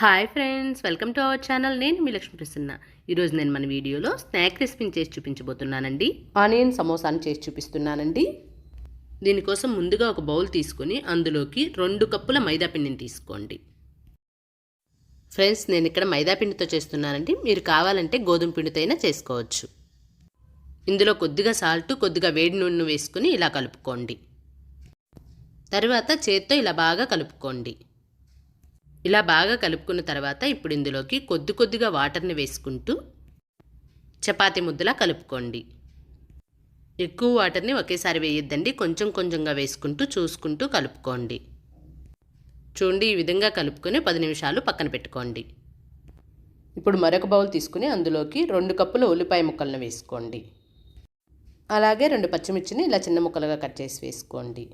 Hi friends welcome to our channel. నేను మీ లక్ష్మి ప్రసన్న. ఈరోజు నేను మన వీడియోలో స్నాక్ రెసిపీని చేసి చూపించబోతున్నానండి. ఆనియన్ సమోసాను చేసి చూపిస్తున్నానండి. దీనికోసం ముందుగా ఒక బౌల్ తీసుకొని అందులోకి రెండు కప్పుల మైదా పిండిని తీసుకోండి. ఫ్రెండ్స్ నేను ఇక్కడ మైదా పిండితో చేస్తున్నానండి. మీరు కావాలంటే గోధుమ పిండితో అయినా చేసుకోవచ్చు. ఇందులో కొద్దిగా సాల్ట్ కొద్దిగా వేడి నూనె వేసుకుని ఇలా కలుపుకోండి. తర్వాత చేత్తో ఇలా బాగా కలుపుకోండి. ఇలా బాగా కలుపుకున్న తర్వాత ఇప్పుడు ఇందులోకి కొద్ది కొద్దిగా వాటర్ని వేసుకుంటూ చపాతీ ముద్దలా కలుపుకోండి. ఎక్కువ వాటర్ని ఒకేసారి వేయొద్దండి. కొంచెం కొంచెంగా వేసుకుంటూ చూసుకుంటూ కలుపుకోండి. చూడండి ఈ విధంగా కలుపుకొని పది నిమిషాలు పక్కన పెట్టుకోండి. ఇప్పుడు మరొక బౌల్ తీసుకుని అందులోకి రెండు కప్పుల ఉల్లిపాయ ముక్కలను వేసుకోండి. అలాగే రెండు పచ్చిమిర్చిని ఇలా చిన్న ముక్కలుగా కట్ చేసి వేసుకోండి.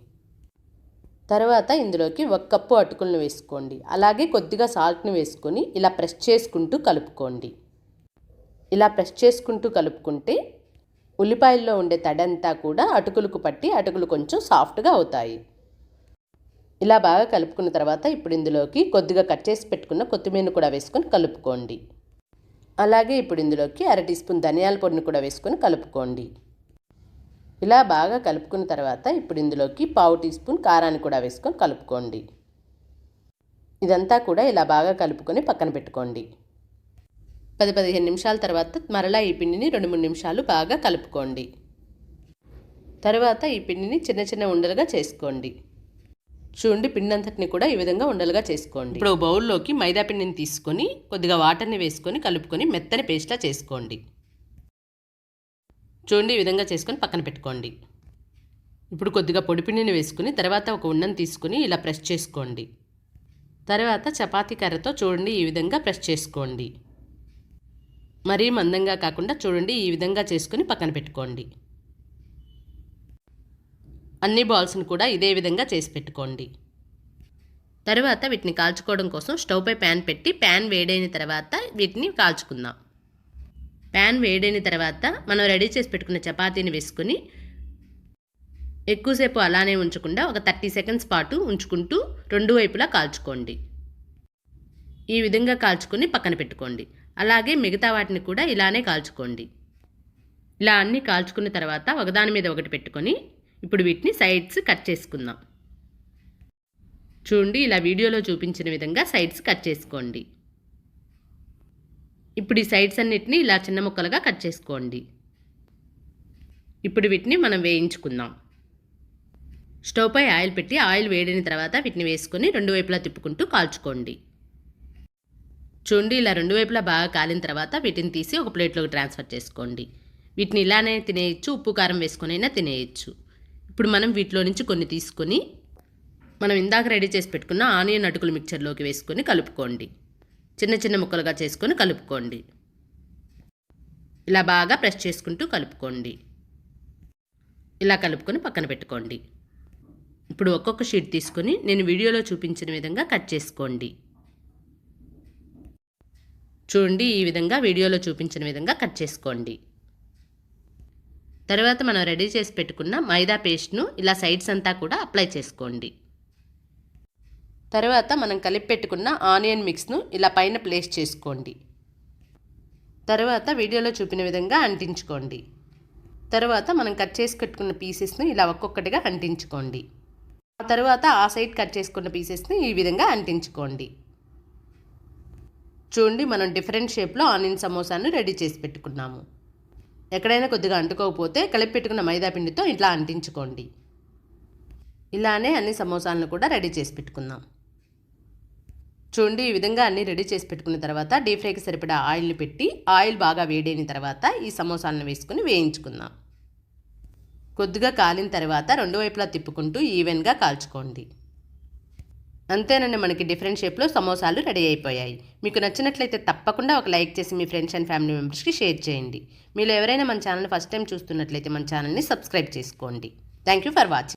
తర్వాత ఇందులోకి ఒక కప్పు అటుకులను వేసుకోండి. అలాగే కొద్దిగా సాల్ట్ని వేసుకొని ఇలా ప్రెస్ చేసుకుంటూ కలుపుకోండి. ఇలా ప్రెస్ చేసుకుంటూ కలుపుకుంటే ఉల్లిపాయల్లో ఉండే తడంతా కూడా అటుకులకు పట్టి అటుకులు కొంచెం సాఫ్ట్గా అవుతాయి. ఇలా బాగా కలుపుకున్న తర్వాత ఇప్పుడు ఇందులోకి కొద్దిగా కట్ చేసి పెట్టుకున్న కొత్తిమీరను కూడా వేసుకొని కలుపుకోండి. అలాగే ఇప్పుడు ఇందులోకి అర టీ స్పూన్ ధనియాల పొడిని కూడా వేసుకొని కలుపుకోండి. ఇలా బాగా కలుపుకున్న తర్వాత ఇప్పుడు ఇందులోకి పావు టీ స్పూన్ కారాన్ని కూడా వేసుకొని కలుపుకోండి. ఇదంతా కూడా ఇలా బాగా కలుపుకొని పక్కన పెట్టుకోండి. పది పదిహేను నిమిషాల తర్వాత మరలా ఈ పిండిని రెండు మూడు నిమిషాలు బాగా కలుపుకోండి. తర్వాత ఈ పిండిని చిన్న చిన్న ఉండలుగా చేసుకోండి. చూడండి పిండి అంతటిని కూడా ఈ విధంగా ఉండలుగా చేసుకోండి. ఇప్పుడు బౌల్లోకి మైదా పిండిని తీసుకొని కొద్దిగా వాటర్ని వేసుకొని కలుపుకొని మెత్తని పేస్ట్లా చేసుకోండి. చూడండి ఈ విధంగా చేసుకొని పక్కన పెట్టుకోండి. ఇప్పుడు కొద్దిగా పొడిపిండిని వేసుకుని తర్వాత ఒక ఉన్నను తీసుకుని ఇలా ప్రెస్ చేసుకోండి. తర్వాత చపాతీ కర్రతో చూడండి ఈ విధంగా ప్రెస్ చేసుకోండి. మరీ మందంగా కాకుండా చూడండి ఈ విధంగా చేసుకుని పక్కన పెట్టుకోండి. అన్ని బాల్స్ని కూడా ఇదే విధంగా చేసి పెట్టుకోండి. తర్వాత వీటిని కాల్చుకోవడం కోసం స్టవ్పై ప్యాన్ పెట్టి ప్యాన్ వేడైన తర్వాత వీటిని కాల్చుకుందాం. ప్యాన్ వేడైన తర్వాత మనం రెడీ చేసి పెట్టుకున్న చపాతీని వేసుకొని ఎక్కువసేపు అలానే ఉంచకుండా ఒక థర్టీ సెకండ్స్ పాటు ఉంచుకుంటూ రెండు వైపులా కాల్చుకోండి. ఈ విధంగా కాల్చుకొని పక్కన పెట్టుకోండి. అలాగే మిగతా వాటిని కూడా ఇలానే కాల్చుకోండి. ఇలా అన్నీ కాల్చుకున్న తర్వాత ఒకదాని మీద ఒకటి పెట్టుకొని ఇప్పుడు వీటిని సైడ్స్ కట్ చేసుకుందాం. చూడండి ఇలా వీడియోలో చూపించిన విధంగా సైడ్స్ కట్ చేసుకోండి. ఇప్పుడు ఈ సైడ్స్ అన్నిటిని ఇలా చిన్న ముక్కలుగా కట్ చేసుకోండి. ఇప్పుడు వీటిని మనం వేయించుకుందాం. స్టవ్ పై ఆయిల్ పెట్టి ఆయిల్ వేడిన తర్వాత వీటిని వేసుకొని రెండు వైపులా తిప్పుకుంటూ కాల్చుకోండి. చూడండి ఇలా రెండు వైపులా బాగా కాలిన తర్వాత వీటిని తీసి ఒక ప్లేట్లోకి ట్రాన్స్ఫర్ చేసుకోండి. వీటిని ఇలానే తినేయచ్చు ఉప్పు కారం వేసుకొనైనా తినేయచ్చు. ఇప్పుడు మనం వీటిలో నుంచి కొన్ని తీసుకొని మనం ఇందాక రెడీ చేసి పెట్టుకున్న ఆనియన్ అటుకులు మిక్చర్లోకి వేసుకొని కలుపుకోండి. చిన్న చిన్న ముక్కలుగా చేసుకొని కలుపుకోండి. ఇలా బాగా ప్రెస్ చేసుకుంటూ కలుపుకోండి. ఇలా కలుపుకొని పక్కన పెట్టుకోండి. ఇప్పుడు ఒక్కొక్క షీట్ తీసుకొని నేను వీడియోలో చూపించిన విధంగా కట్ చేసుకోండి. చూడండి ఈ విధంగా వీడియోలో చూపించిన విధంగా కట్ చేసుకోండి. తర్వాత మనం రెడీ చేసి పెట్టుకున్న మైదా పేస్ట్ను ఇలా సైడ్స్ అంతా కూడా అప్లై చేసుకోండి. తర్వాత మనం కలిపి పెట్టుకున్న ఆనియన్ మిక్స్ను ఇలా పైన ప్లేస్ చేసుకోండి. తర్వాత వీడియోలో చూపిన విధంగా అంటించుకోండి. తర్వాత మనం కట్ చేసి పెట్టుకున్న పీసెస్ను ఇలా ఒక్కొక్కటిగా అంటించుకోండి. ఆ తర్వాత ఆ సైడ్ కట్ చేసుకున్న పీసెస్ని ఈ విధంగా అంటించుకోండి. చూడండి మనం డిఫరెంట్ షేప్లో ఆనియన్ సమోసాను రెడీ చేసి పెట్టుకున్నాము. ఎక్కడైనా కొద్దిగా అంటుకోకపోతే కలిపి పెట్టుకున్న మైదా పిండితో ఇట్లా అంటించుకోండి. ఇలానే అన్ని సమోసాలను కూడా రెడీ చేసి పెట్టుకుందాం చూడండి ఈ విధంగా అన్ని రెడీ చేసి పెట్టుకున్న తర్వాత డీప్ ఫ్రైకి సరిపడా ఆయిల్ని పెట్టి ఆయిల్ బాగా వేడైన తర్వాత ఈ సమోసాలను వేసుకుని వేయించుకుందాం. కొద్దిగా కాలిన తర్వాత రెండు వైపులా తిప్పుకుంటూ ఈవెన్గా కాల్చుకోండి. అంతేనండి మనకి డిఫరెంట్ షేప్లో సమోసాలు రెడీ అయిపోయాయి. మీకు నచ్చినట్లయితే తప్పకుండా ఒక లైక్ చేసి మీ ఫ్రెండ్స్ అండ్ ఫ్యామిలీ మెంబర్స్కి షేర్ చేయండి. మీరు ఎవరైనా మన ఛానల్ ఫస్ట్ టైం చూస్తున్నట్లయితే మన ఛానల్ని సబ్స్క్రైబ్ చేసుకోండి. Thank you for watching.